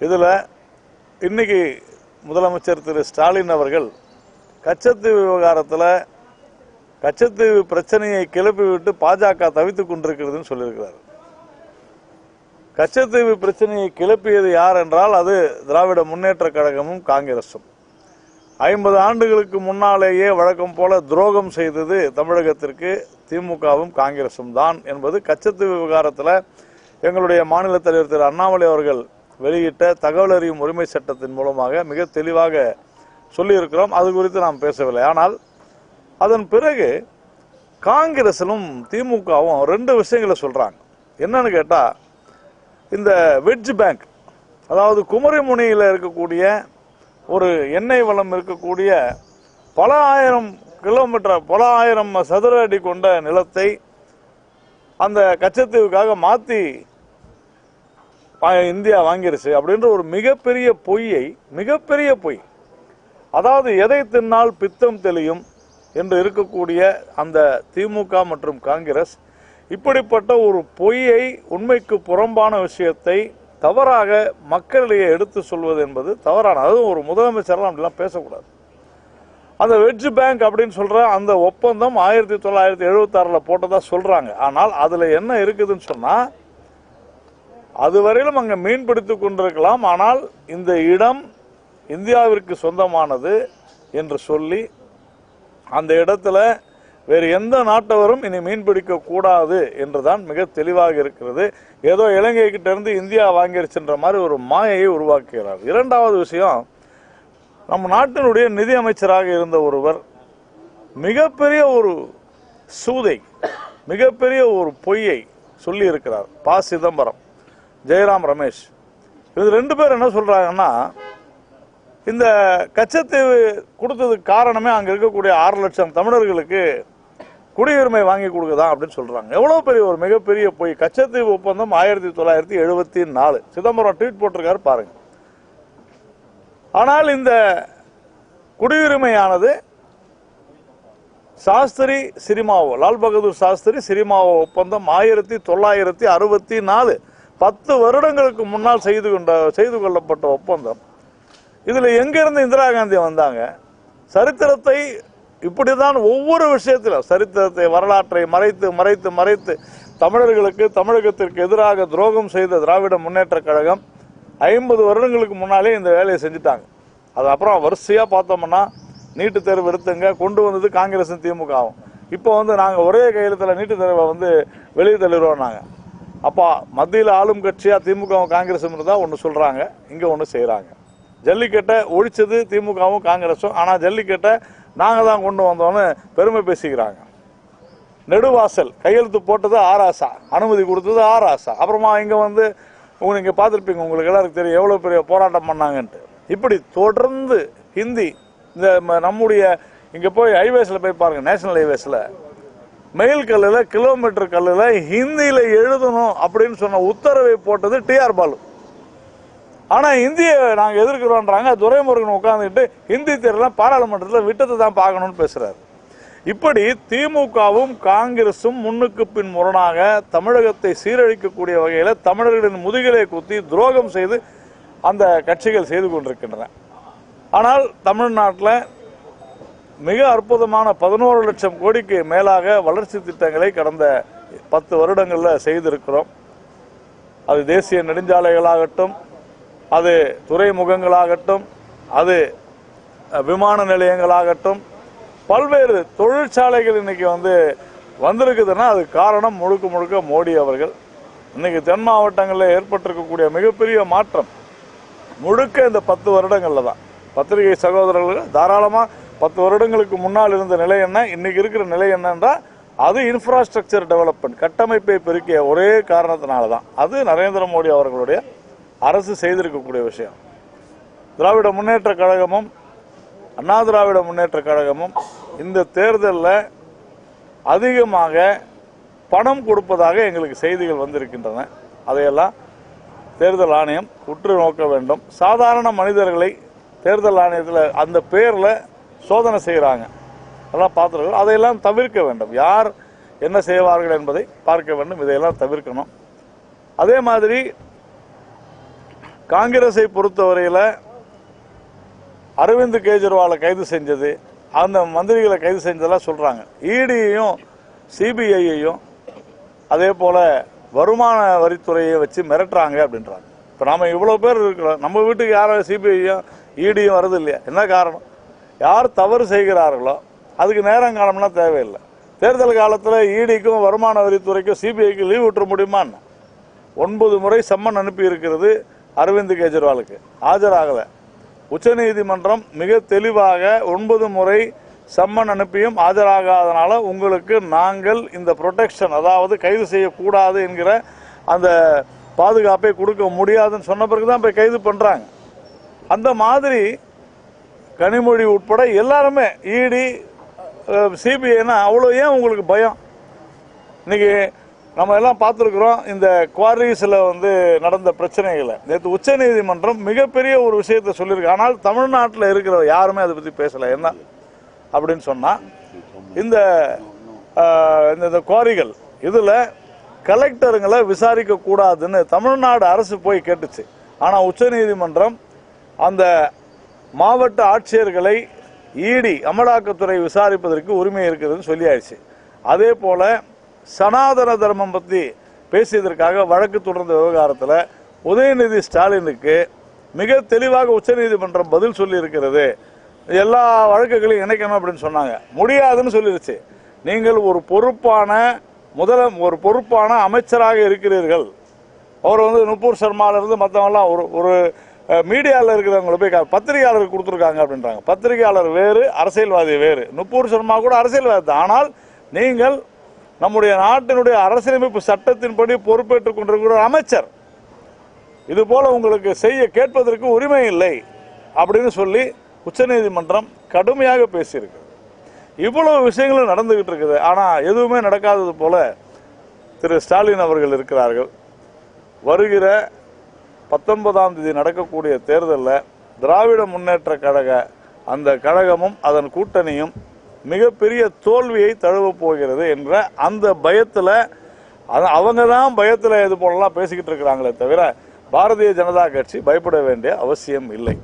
இதில் இன்னைக்கு முதலமைச்சர் திரு ஸ்டாலின் அவர்கள் கச்சத்தீவு விவகாரத்தில் கச்சத்தீவு பிரச்சனையை கிளப்பி விட்டு பாஜக தவித்துக் கொண்டிருக்கிறதுன்னு சொல்லியிருக்கிறார். கச்சத்தீவு பிரச்சனையை கிளப்பியது யார் என்றால் அது திராவிட முன்னேற்ற கழகமும் காங்கிரஸும் ஐம்பது ஆண்டுகளுக்கு முன்னாலேயே வழக்கம் போல துரோகம் செய்தது தமிழகத்திற்கு திமுகவும் காங்கிரசும் தான் என்பது கச்சத்தீவு விவகாரத்தில் எங்களுடைய மாநில தலைவர் திரு அண்ணாமலை அவர்கள் வெளியிட்ட தகவல் அறியும் உரிமை சட்டத்தின் மூலமாக மிக தெளிவாக சொல்லியிருக்கிறோம். அது குறித்து நாம் பேசவில்லை. ஆனால் அதன் பிறகு காங்கிரஸிலும் திமுகவும் ரெண்டு விஷயங்களை சொல்கிறாங்க என்னன்னு கேட்டால் இந்த வெட்ஜ் பேங்க் அதாவது குமரிமுனையில் இருக்கக்கூடிய ஒரு எண்ணெய் வளம் இருக்கக்கூடிய பல ஆயிரம் கிலோமீட்டர் பல ஆயிரம் சதுர அடி கொண்ட நிலத்தை அந்த கச்சத்தீவுக்காக மாற்றி இந்தியா வாங்கிருச்சு அப்படின்ற ஒரு மிகப்பெரிய பொய்யை மிகப்பெரிய பொய். அதாவது எதை தின்னால் பித்தம் தெளியும் என்று இருக்கக்கூடிய அந்த திமுக மற்றும் காங்கிரஸ் இப்படிப்பட்ட ஒரு பொய்யை உண்மைக்கு புறம்பான விஷயத்தை தவறாக மக்களிடையே எடுத்து சொல்வது என்பது தவறான அதுவும் ஒரு முதலமைச்சர்லாம் அப்படிலாம் பேசக்கூடாது. அந்த வெட்ஜ் பேங்க் அப்படின்னு சொல்கிற அந்த ஒப்பந்தம் ஆயிரத்தி தொள்ளாயிரத்தி எழுபத்தாறில் போட்டதாக சொல்கிறாங்க ஆனால் அதில் என்ன இருக்குதுன்னு சொன்னால் அதுவரையிலும் அங்கே மீன் பிடித்துக் கொண்டிருக்கலாம். ஆனால் இந்த இடம் இந்தியாவிற்கு சொந்தமானது என்று சொல்லி அந்த இடத்துல வேறு எந்த நாட்டவரும் இனி மீன் பிடிக்க கூடாது என்றுதான் மிக தெளிவாக இருக்கிறது. ஏதோ இலங்கை இருந்து இந்தியா வாங்கிருச்சுன்ற மாதிரி ஒரு மாயையை உருவாக்குகிறார். இரண்டாவது விஷயம் நம் நாட்டினுடைய நிதி அமைச்சராக இருந்த ஒருவர் மிகப்பெரிய ஒரு சூதை மிகப்பெரிய ஒரு பொய்யை சொல்லி இருக்கிறார் ப சிதம்பரம். ஜெயராம் ரமேஷ். இது ரெண்டு பேர் என்ன சொல்றாங்கன்னா இந்த கச்சத்தீவு கொடுத்ததுக்கு காரணமே அங்க இருக்கக்கூடிய ஆறு லட்சம் தமிழர்களுக்கு குடியுரிமை வாங்கி கொடுக்குதான் அப்படின்னு சொல்றாங்க. எவ்வளவு பெரிய ஒரு மிகப்பெரிய பொய். கச்சத்தீவு ஒப்பந்தம் ஆயிரத்தி தொள்ளாயிரத்தி எழுபத்தி நாலு. சிதம்பரம் ட்வீட் போட்டிருக்காரு பாருங்க. ஆனால் இந்த குடியுரிமையானது சாஸ்திரி சிரிமாவோ லால் பகதூர் சாஸ்திரி சிரிமாவோ ஒப்பந்தம் ஆயிரத்தி தொள்ளாயிரத்தி அறுபத்தி நாலு. பத்து வருடங்களுக்கு முன்னால் செய்து கொண்ட செய்து கொள்ளப்பட்ட ஒப்பந்தம். இதில் எங்கிருந்து இந்திரா காந்தி வந்தாங்க? சரித்திரத்தை இப்படிதான் ஒவ்வொரு விஷயத்திலும் சரித்திரத்தை வரலாற்றை மறைத்து மறைத்து மறைத்து தமிழர்களுக்கு தமிழகத்திற்கு எதிராக துரோகம் செய்த திராவிட முன்னேற்ற கழகம் ஐம்பது வருடங்களுக்கு முன்னாலே இந்த வேலையை செஞ்சுட்டாங்க. அது அப்புறம் வரிசையாக பார்த்தோம்னா நீட்டு தேர்வு எடுத்துங்க கொண்டு வந்தது காங்கிரஸும் திமுகவும். இப்போ வந்து நாங்கள் ஒரே கையெழுத்தில் நீட்டு தேர்வை வந்து வெளியே தள்ளிடுவோம் நாங்கள் அப்போ மத்தியில் ஆளும் கட்சியாக திமுகவும் காங்கிரஸும் இருந்தால் ஒன்று சொல்கிறாங்க இங்கே ஒன்று செய்கிறாங்க ஜல்லிக்கட்டை ஒழிச்சது திமுகவும் காங்கிரஸும் ஆனால் ஜல்லிக்கட்டை நாங்கள் தான் கொண்டு வந்தோன்னு பெருமை பேசிக்கிறாங்க. நெடுவாசல் கையெழுத்து போட்டது ஆராசா அனுமதி கொடுத்தது ஆராசா. அப்புறமா இங்கே வந்து உங்க இங்கே பார்த்துருப்பீங்க உங்களுக்கு எல்லாருக்கும் தெரியும் எவ்வளோ பெரிய போராட்டம் பண்ணாங்கன்ட்டு. இப்படி தொடர்ந்து ஹிந்தி இந்த ம- நம்முடைய இங்கே போய் ஹைவேஸில் போய் பாருங்கள் நேஷனல் ஹைவேஸில். மெயில் கல்லில் கிலோமீட்டர் கல்லில் ஹிந்தியில் எழுதணும் அப்படின்னு சொன்ன உத்தரவை போட்டது டிஆர் பாலு. ஆனால் இந்தியை நாங்கள் எதிர்க்கிறோன்றாங்க. துரைமுருகன் உட்கார்ந்துட்டு ஹிந்தி தேர்தலாம் பாராளுமன்றத்தில் விட்டத்தை தான் பார்க்கணும்னு பேசுறாரு. இப்படி திமுகவும் காங்கிரசும் முன்னுக்கு பின் முரணாக தமிழகத்தை சீரழிக்கக்கூடிய வகையில் தமிழர்களின் முதுகிலே குத்தி துரோகம் செய்து அந்த கட்சிகள் செய்து கொண்டிருக்கின்றன. ஆனால் தமிழ்நாட்டில் மிக அற்புதமான பதினோரு லட்சம் கோடிக்கு மேலாக வளர்ச்சி திட்டங்களை கடந்த பத்து வருடங்களில் செய்திருக்கிறோம். அது தேசிய நெடுஞ்சாலைகளாகட்டும் அது துறைமுகங்களாகட்டும் அது விமான நிலையங்களாகட்டும் பல்வேறு தொழிற்சாலைகள் இன்னைக்கு வந்து வந்திருக்குதுன்னா அது காரணம் முழுக்க முழுக்க மோடி அவர்கள். இன்னைக்கு தென் மாவட்டங்களில் ஏற்பட்டிருக்கக்கூடிய மிகப்பெரிய மாற்றம் முழுக்க இந்த பத்து வருடங்களில் தான். பத்திரிகை சகோதரர்கள் தாராளமாக பத்து வருடங்களுக்கு முன்னால் இருந்த நிலை என்ன இன்னைக்கு இருக்கிற நிலை என்னன்றா அது இன்ஃப்ராஸ்ட்ரக்சர் டெவலப்மெண்ட் கட்டமைப்பை பெருக்கிய ஒரே காரணத்தினால தான் அது நரேந்திர மோடி அவர்களுடைய அரசு செய்திருக்கக்கூடிய விஷயம். திராவிட முன்னேற்ற கழகமும் அண்ணா திராவிட முன்னேற்ற கழகமும் இந்த தேர்தலில் அதிகமாக பணம் கொடுப்பதாக எங்களுக்கு செய்திகள் வந்திருக்கின்றன. அதையெல்லாம் தேர்தல் ஆணையம் உற்று நோக்க வேண்டும். சாதாரண மனிதர்களை தேர்தல் ஆணையத்தில் அந்த பேரில் சோதனை செய்கிறாங்க அதெல்லாம் பார்த்துருக்கோம் அதையெல்லாம் தவிர்க்க வேண்டும். யார் என்ன செய்வார்கள் என்பதை பார்க்க வேண்டும். இதையெல்லாம் தவிர்க்கணும். அதே மாதிரி காங்கிரஸை பொறுத்தவரையில் அரவிந்த் கெஜ்ரிவாலை கைது செஞ்சது அந்த மந்திரிகளை கைது செஞ்சதெல்லாம் சொல்கிறாங்க இடியையும் சிபிஐயையும் அதே போல் வருமான வரித்துறையை வச்சு மிரட்டுறாங்க அப்படின்றாங்க. இப்போ நாம் இவ்வளோ பேர் இருக்கிறோம். நம்ம வீட்டுக்கு யாரும் சிபிஐயும் இடியும் வருது இல்லையா? என்ன காரணம்? யார் தவறு செய்கிறார்களோ அதுக்கு நேரம் காலம்லாம் தேவையில்லை. தேர்தல் காலத்தில் இடிக்கும் வருமான வரித்துறைக்கும் சிபிஐக்கு லீவ் விட்டுற முடியுமான்னு? ஒன்பது முறை சம்மன் அனுப்பி இருக்கிறது அரவிந்த் கெஜ்ரிவாலுக்கு. ஆஜராகல. உச்சநீதிமன்றம் மிக தெளிவாக ஒன்பது முறை சம்மன் அனுப்பியும் ஆஜராகாதனால உங்களுக்கு நாங்கள் இந்த ப்ரொடெக்ஷன் அதாவது கைது செய்யக்கூடாது என்கிற அந்த பாதுகாப்பை கொடுக்க முடியாதுன்னு சொன்ன பிறகு தான் போய் கைது பண்ணுறாங்க அந்த மாதிரி கனிமொழி உட்பட எல்லாருமே இடி சிபிஐனா அவ்வளோ ஏன் உங்களுக்கு பயம்? இன்னைக்கு நம்ம எல்லாம் பார்த்துருக்குறோம் இந்த குவாரிஸில் வந்து நடந்த பிரச்சனைகளை. நேற்று உச்சநீதிமன்றம் மிகப்பெரிய ஒரு விஷயத்தை சொல்லியிருக்கு. ஆனால் தமிழ்நாட்டில் இருக்கிற யாருமே அதை பற்றி பேசலை. என்ன? அப்படின்னு சொன்னால் இந்த இந்த இந்த குவாரிகள் இதில் கலெக்டருங்களை விசாரிக்க கூடாதுன்னு தமிழ்நாடு அரசு போய் கேட்டுச்சு. ஆனால் உச்சநீதிமன்றம் அந்த மாவட்ட ஆட்சியர்களை இடி அமலாக்கத்துறை விசாரிப்பதற்கு உரிமை இருக்குதுன்னு சொல்லியாச்சு. அதே போல சனாதன தர்மம் பற்றி பேசியதற்காக வழக்கு தொடர்ந்த விவகாரத்தில் உதயநிதி ஸ்டாலினுக்கு மிக தெளிவாக உச்சநீதிமன்றம் பதில் சொல்லி இருக்கிறது எல்லா வழக்குகளையும் இணைக்கணும் அப்படின்னு சொன்னாங்க. முடியாதுன்னு சொல்லிருச்சு. நீங்கள் ஒரு பொறுப்பான முதல ஒரு பொறுப்பான அமைச்சராக இருக்கிறீர்கள். அவர் வந்து நுப்பூர் சர்மாவிலிருந்து மற்றவங்களாம் ஒரு ஒரு மீடியாவில் இருக்கிறவங்களை போய் கா- பத்திரிகையாளருக்கு கொடுத்துருக்காங்க அப்படின்றாங்க. பத்திரிகையாளர் வேறு அரசியல்வாதி வேறு. நுப்பூர் சர்மா கூட அரசியல்வாதி தான். ஆனால் நீங்கள் நம்முடைய நாட்டினுடைய அரசியலமைப்பு சட்டத்தின்படி பொறுப்பேற்றுக் கொண்டிருக்கிற அமைச்சர் இது போல உங்களுக்கு செய்ய கேட்பதற்கு உரிமை இல்லை அப்படின்னு சொல்லி உச்சநீதிமன்றம் கடுமையாக பேசியிருக்கு. இவ்வளவு விஷயங்களும் நடந்துகிட்டு இருக்குது. ஆனால் எதுவுமே நடக்காதது போல திரு ஸ்டாலின் அவர்கள் இருக்கிறார்கள். வருகிற பத்தொன்பதாம் தேதி நடக்கக்கூடிய தேர்தலில் திராவிட முன்னேற்ற கழக அந்த கழகமும் அதன் கூட்டணியும் மிகப்பெரிய தோல்வியை தழுவப் போகிறது என்ற அந்த பயத்தில் அவங்க தான் பயத்தில் இது போலலாம் பேசிக்கிட்டு இருக்கிறாங்களே தவிர பாரதிய ஜனதா கட்சி பயப்பட வேண்டிய அவசியம் இல்லை.